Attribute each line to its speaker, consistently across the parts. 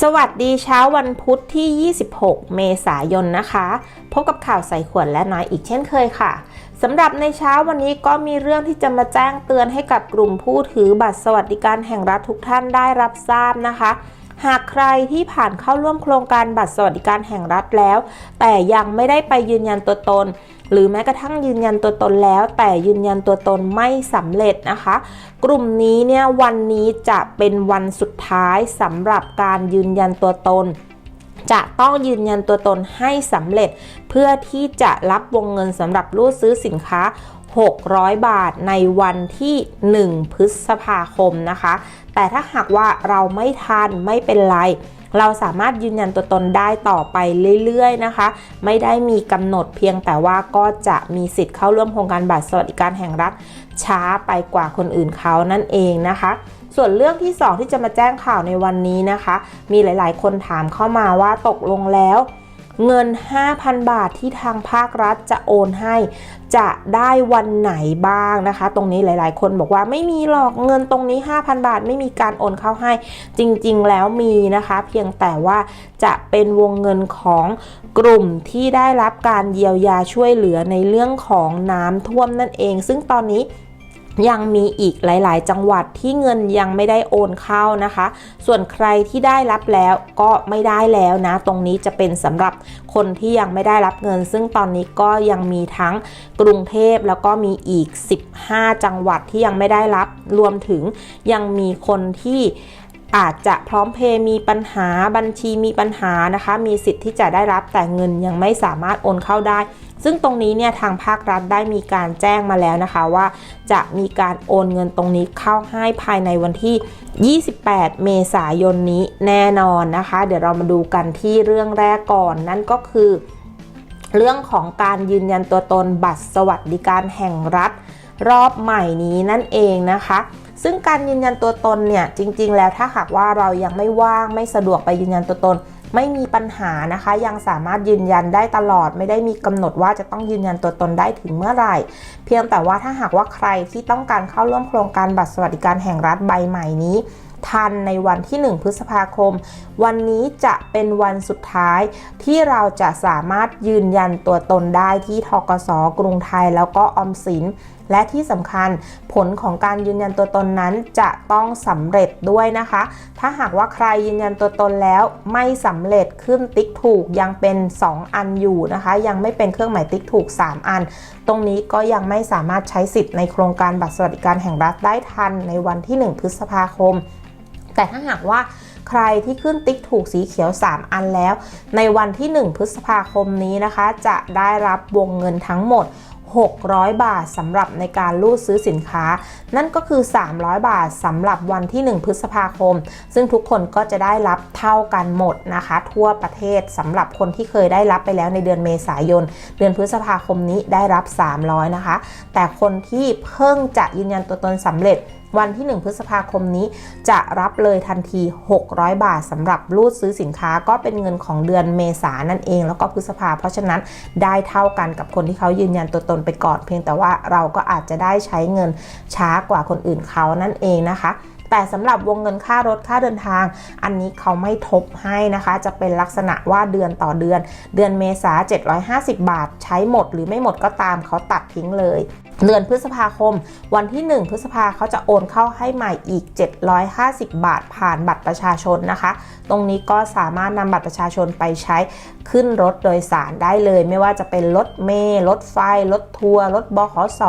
Speaker 1: สวัสดีเช้าวันพุธที่ 26 เมษายนนะคะ พบกับข่าวใส่ขวดและน้อยอีกเช่นเคยค่ะสำหรับในเช้าวันนี้ก็มีเรื่องที่จะมาแจ้งเตือนให้กับกลุ่มผู้ถือบัตรสวัสดิการแห่งรัฐทุกท่านได้รับทราบนะคะ หากใครที่ผ่านเข้าร่วมโครงการบัตรสวัสดิการแห่งรัฐแล้ว แต่ยังไม่ได้ไปยืนยันตัวตน หรือแม้กระทั่งยืนยันตัวตนแล้ว แต่ยืนยันตัวตนไม่สำเร็จนะคะ กลุ่มนี้เนี่ยวันนี้จะเป็นวันสุดท้ายสำหรับการยืนยันตัวตนจะต้องยืนยันตัวตนให้สำเร็จ เพื่อที่จะรับวงเงินสำหรับรูดซื้อสินค้า 600 บาทในวันที่ 1 พฤษภาคมนะคะ แต่ถ้าหากว่าเราไม่ทันไม่เป็นไร เราสามารถยืนยันตัวตนได้ต่อไปเรื่อยๆนะคะ ไม่ได้มีกำหนดเพียงแต่ว่าก็จะมีสิทธิ์เข้าร่วมโครงการบัตรสวัสดิการแห่งรัฐช้าไปกว่าคนอื่นเขานั่นเองนะคะส่วนเรื่องที่ 2 ที่จะมาแจ้งข่าวในวันนี้นะคะ มีหลาย ๆ คนถามเข้ามาว่าตกลงแล้ว เงิน 5,000 บาทที่ทางภาครัฐจะโอนให้ จะได้วันไหนบ้างนะคะ ตรงนี้หลาย ๆ คนบอกว่าไม่มีหรอกเงินตรงนี้ 5,000 บาทไม่มีการโอนเข้าให้ จริง ๆ แล้วมีนะคะ เพียงแต่ว่าจะเป็นวงเงินของกลุ่มที่ได้รับการเยียวยาช่วยเหลือในเรื่องของน้ำท่วมนั่นเอง ซึ่งตอนนี้ ยังมีอีกหลาย ๆ จังหวัดที่เงินยังไม่ได้โอนเข้านะคะ ส่วนใครที่ได้รับแล้วก็ไม่ได้แล้วนะ ตรงนี้จะเป็นสำหรับคนที่ยังไม่ได้รับเงิน ซึ่งตอนนี้ก็ยังมีทั้งกรุงเทพแล้วก็มีอีก 15 จังหวัดที่ยังไม่ได้รับ รวมถึงยังมีคนที่ อาจจะพร้อมเพย์มีปัญหาบัญชีมีปัญหานะคะ มีสิทธิ์ที่จะได้รับแต่เงินยังไม่สามารถโอนเข้าได้ ซึ่งตรงนี้เนี่ยทางภาครัฐได้มีการแจ้งมาแล้วนะคะว่า จะมีการโอนเงินตรงนี้เข้าให้ภายในวันที่ 28 เมษายนนี้แน่นอนนะคะ เดี๋ยวเรามาดูกันที่เรื่องแรกก่อนนั่นก็คือ เรื่องของการยืนยันตัวตนบัตรสวัสดิการแห่งรัฐรอบใหม่นี้นั่นเองนะคะ ซึ่งการยืนยันตัวตนเนี่ยจริง ๆ แล้วถ้าหากว่าเรายังไม่ว่างไม่สะดวกไปยืนยันตัวตน ไม่มีปัญหานะคะ ยังสามารถยืนยันได้ตลอด ไม่ได้มีกำหนดว่าจะต้องยืนยันตัวตนได้ถึงเมื่อไหร่ เพียงแต่ว่าถ้าหากว่าใครที่ต้องการเข้าร่วมโครงการบัตรสวัสดิการแห่งรัฐใบใหม่นี้ทันในวันที่ 1 พฤษภาคม วันนี้จะเป็นวันสุดท้ายที่เราจะสามารถยืนยันตัวตนได้ที่ทกสกรุงไทยแล้วก็ออมสินและที่สำคัญผลของการยืนยันตัวตนนั้นจะต้องสำเร็จด้วยนะคะ ถ้าหากว่าใครยืนยันตัวตนแล้วไม่สำเร็จขึ้นติ๊กถูกยังเป็น 2 อันอยู่นะคะ ยังไม่เป็นเครื่องหมายติ๊กถูก 3 อัน ตรงนี้ก็ยังไม่สามารถใช้สิทธิ์ในโครงการบัตรสวัสดิการแห่งรัฐได้ทันในวันที่ 1 พฤษภาคม แต่ถ้าหากว่าใครที่ขึ้นติ๊กถูกสีเขียว 3 อันแล้ว ในวันที่ 1 พฤษภาคมนี้นะคะ จะได้รับวงเงินทั้งหมด 600 บาทสำหรับในการรูดซื้อสินค้า นั่นก็คือ 300 บาทสำหรับวันที่ 1 พฤษภาคม ซึ่งทุกคนก็จะได้รับเท่ากันหมดนะคะ ทั่วประเทศสำหรับคนที่เคยได้รับไปแล้วในเดือนเมษายน เดือนพฤษภาคมนี้ได้รับ 300 นะคะ แต่คนที่เพิ่งจะยืนยันตัวตนสำเร็จ วันที่ 1 พฤษภาคมนี้ จะรับเลยทันที 600 บาทสำหรับรูดซื้อสินค้าก็เป็นเงินของเดือนเมษานั่นเอง แล้วก็พฤษภา เพราะฉะนั้นได้เท่ากันกับคนที่เขายืนยันตัวตนไปก่อน เพียงแต่ว่าเราก็อาจจะได้ใช้เงินช้ากว่าคนอื่นเขานั่นเองนะคะ แต่สำหรับวงเงินค่ารถค่าเดินทาง อันนี้เขาไม่ทบให้นะคะ จะเป็นลักษณะว่าเดือนต่อเดือน เดือนเมษา750 บาท ใช้หมดหรือไม่หมดก็ตามเขาตัดทิ้งเลยเดือนพฤษภาคม วันที่ 1 พฤษภาเขาจะโอนเข้าให้ใหม่อีก 750 บาทผ่านบัตรประชาชนนะคะ ตรงนี้ก็สามารถนำบัตรประชาชนไปใช้ขึ้นรถโดยสารได้เลย ไม่ว่าจะเป็นรถเมล์รถไฟ รถทัวร์รถบขส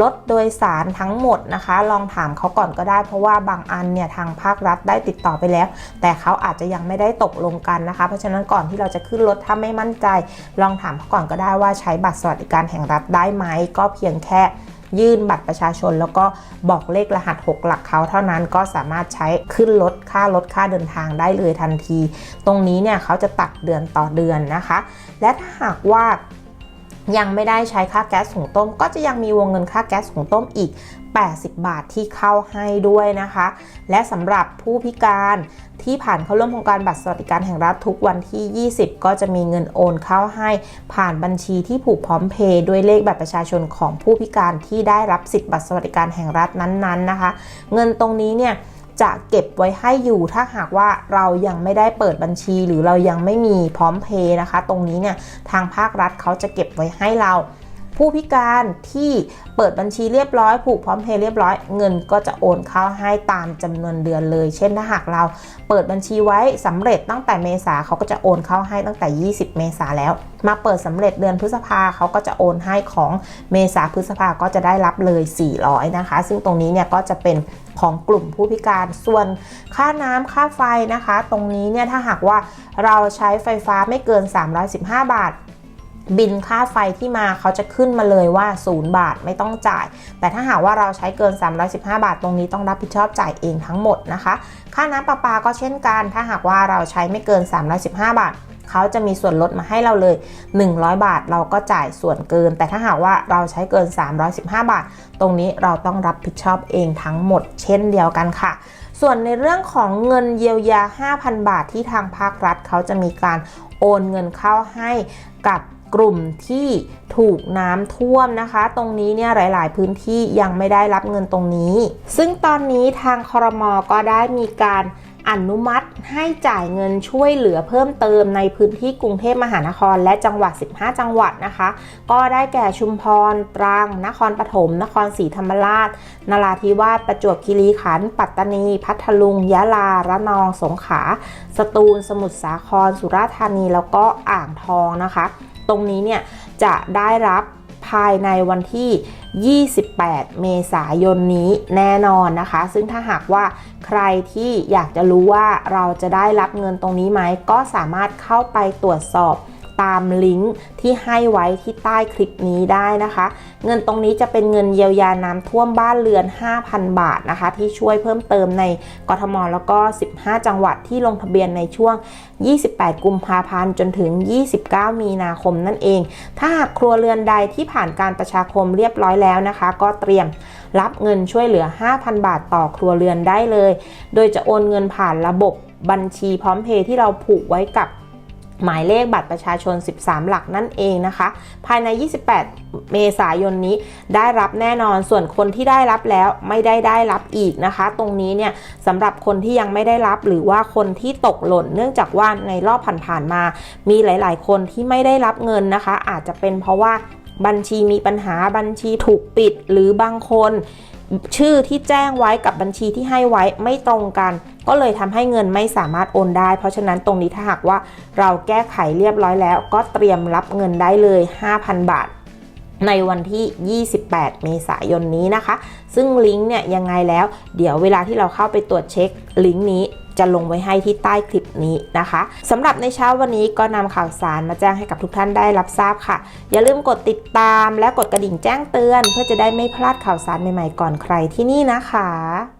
Speaker 1: รถโดยสารทั้งหมดนะคะ ลองถามเขาก่อนก็ได้ เพราะว่าบางอันเนี่ยทางภาครัฐได้ติดต่อไปแล้ว แต่เขาอาจจะยังไม่ได้ตกลงกันนะคะ เพราะฉะนั้นก่อนที่เราจะขึ้นรถถ้าไม่มั่นใจ ลองถามเขาก่อนก็ได้ว่าใช้บัตรสวัสดิการแห่งรัฐได้ไหมก็เพียงแค่ยื่นบัตรประชาชน แล้วก็บอกเลขรหัส 6 หลักเขาเท่านั้นก็สามารถใช้ขึ้นรถค่ารถค่าเดินทางได้เลยทันที ตรงนี้เนี่ยเขาจะตัดเดือนต่อเดือนนะคะ และถ้าหากว่า ยังไม่ได้ใช้ค่าแก๊สหุงต้ม ก็จะยังมีวงเงินค่าแก๊สหุงต้มอีก 80 บาทที่เข้าให้ด้วยนะคะ และสำหรับผู้พิการที่ผ่านเข้าร่วมโครงการบัตรสวัสดิการแห่งรัฐทุกวันที่ 20 ก็จะมีเงินโอนเข้าให้ผ่านบัญชีที่ผูกพร้อมเพย์ด้วยเลขบัตรประชาชนของผู้พิการที่ได้รับสิทธิ์บัตรสวัสดิการแห่งรัฐนั้นๆนะคะ เงินตรงนี้เนี่ย จะเก็บไว้ให้อยู่ถ้าหากว่าเรายังไม่ได้เปิดบัญชี หรือเรายังไม่มีพร้อมเพย์นะคะ ตรงนี้เนี่ยทางภาครัฐเขาจะเก็บไว้ให้เรา ผู้พิการที่เปิดบัญชีเรียบร้อย ผูกพร้อมเพย์เรียบร้อย เงินก็จะโอนเข้าให้ตามจำนวนเดือนเลย เช่นถ้าหากเราเปิดบัญชีไว้สำเร็จตั้งแต่เมษาเขาก็จะโอนเข้าให้ตั้งแต่ 20 เมษาแล้ว มาเปิดสำเร็จเดือนพฤษภาเขาก็จะโอนให้ของเมษาพฤษภาก็จะได้รับเลย 400 นะคะ ซึ่งตรงนี้เนี่ยก็จะเป็นของกลุ่มผู้พิการส่วนค่าน้ำค่าไฟนะคะ ตรงนี้เนี่ยถ้าหากว่าเราใช้ไฟฟ้าไม่เกิน 315 บาท บินค่าไฟที่มาเขาจะขึ้นมาเลยว่า 0 บาทไม่ต้องจ่าย แต่ถ้าหากว่าเราใช้เกิน 315 บาท ตรงนี้ต้องรับผิดชอบจ่ายเองทั้งหมดนะคะ ค่าน้ำประปาก็เช่นกัน ถ้าหากว่าเราใช้ไม่เกิน 315 บาทเขาจะมีส่วนลดมาให้เราเลย 100 บาทเราก็จ่ายส่วนเกิน แต่ถ้าหากว่าเราใช้เกิน 315 บาท ตรงนี้เราต้องรับผิดชอบเองทั้งหมด เช่นเดียวกันค่ะส่วนในเรื่องของเงินเยียวยา 5,000 บาทที่ทางภาครัฐเขาจะมีการโอนเงินเข้าให้กับ กลุ่มที่ถูกน้ำท่วมนะคะ ตรงนี้เนี่ยหลาย ๆ พื้นที่ยังไม่ได้รับเงินตรงนี้ ซึ่งตอนนี้ทางครมก็ได้มีการอนุมัติให้จ่ายเงินช่วยเหลือเพิ่มเติมในพื้นที่กรุงเทพมหานครและจังหวัด 15 จังหวัดนะคะ ก็ได้แก่ชุมพร ตรัง นครปฐม นครศรีธรรมราช นราธิวาส ประจวบคีรีขันธ์ ปัตตานี พัทลุง ยะลา ระนอง สงขลา สตูล สมุทรสาคร สุราษฎร์ธานี แล้วก็อ่างทองนะคะ ตรงนี้เนี่ยจะได้รับภายในวันที่ 28 เมษายนนี้แน่นอนนะคะ ซึ่งถ้าหากว่าใครที่อยากจะรู้ว่าเราจะได้รับเงินตรงนี้ไหม ก็สามารถเข้าไปตรวจสอบ ตามลิงก์ที่ให้ไว้ที่ใต้คลิปนี้ได้นะคะ เงินตรงนี้จะเป็นเงินเยียวยาน้ำท่วมบ้านเรือน 5,000 บาทนะคะ ที่ช่วยเพิ่มเติมในกทมแล้วก็ 15 จังหวัดที่ลงทะเบียนในช่วง 28 กุมภาพันธ์จนถึง 29 มีนาคมนั่นเอง ถ้าหากครัวเรือนใดที่ผ่านการประชาคมเรียบร้อยแล้วนะคะ ก็เตรียมรับเงินช่วยเหลือ 5,000 บาทต่อครัวเรือนได้เลย โดยจะโอนเงินผ่านระบบบัญชีพร้อมเพย์ที่เราผูกไว้กับ หมายเลขบัตรประชาชน 13 หลักนั่นเองนะคะ ภายใน 28 เมษายนนี้ได้รับแน่นอน ส่วนคนที่ได้รับแล้วไม่ได้ได้รับอีกนะคะ ตรงนี้เนี่ยสำหรับคนที่ยังไม่ได้รับหรือว่าคนที่ตกหล่น เนื่องจากว่าในรอบผ่านๆมา มีหลาย ๆ คนที่ไม่ได้รับเงินนะคะ อาจจะเป็นเพราะว่าบัญชีมีปัญหาบัญชีถูกปิดหรือบางคน ชื่อที่แจ้งไว้กับบัญชีที่ให้ไว้ไม่ตรงกัน ก็เลยทำให้เงินไม่สามารถโอนได้ เพราะฉะนั้นตรงนี้ถ้าหากว่าเราแก้ไขเรียบร้อยแล้ว ก็เตรียมรับเงินได้เลย 5,000 บาทในวันที่ 28 เมษายนนี้นะคะ ซึ่งลิงก์เนี่ยยังไงแล้ว เดี๋ยวเวลาที่เราเข้าไปตรวจเช็คลิงก์นี้ จะลงไว้ให้ที่ใต้คลิปนี้นะคะสำหรับในเช้าวันนี้ก็นำข่าวสารมาแจ้งให้กับทุกท่านได้รับทราบค่ะ อย่าลืมกดติดตามและกดกระดิ่งแจ้งเตือน เพื่อจะได้ไม่พลาดข่าวสารใหม่ๆก่อนใครที่นี่นะคะ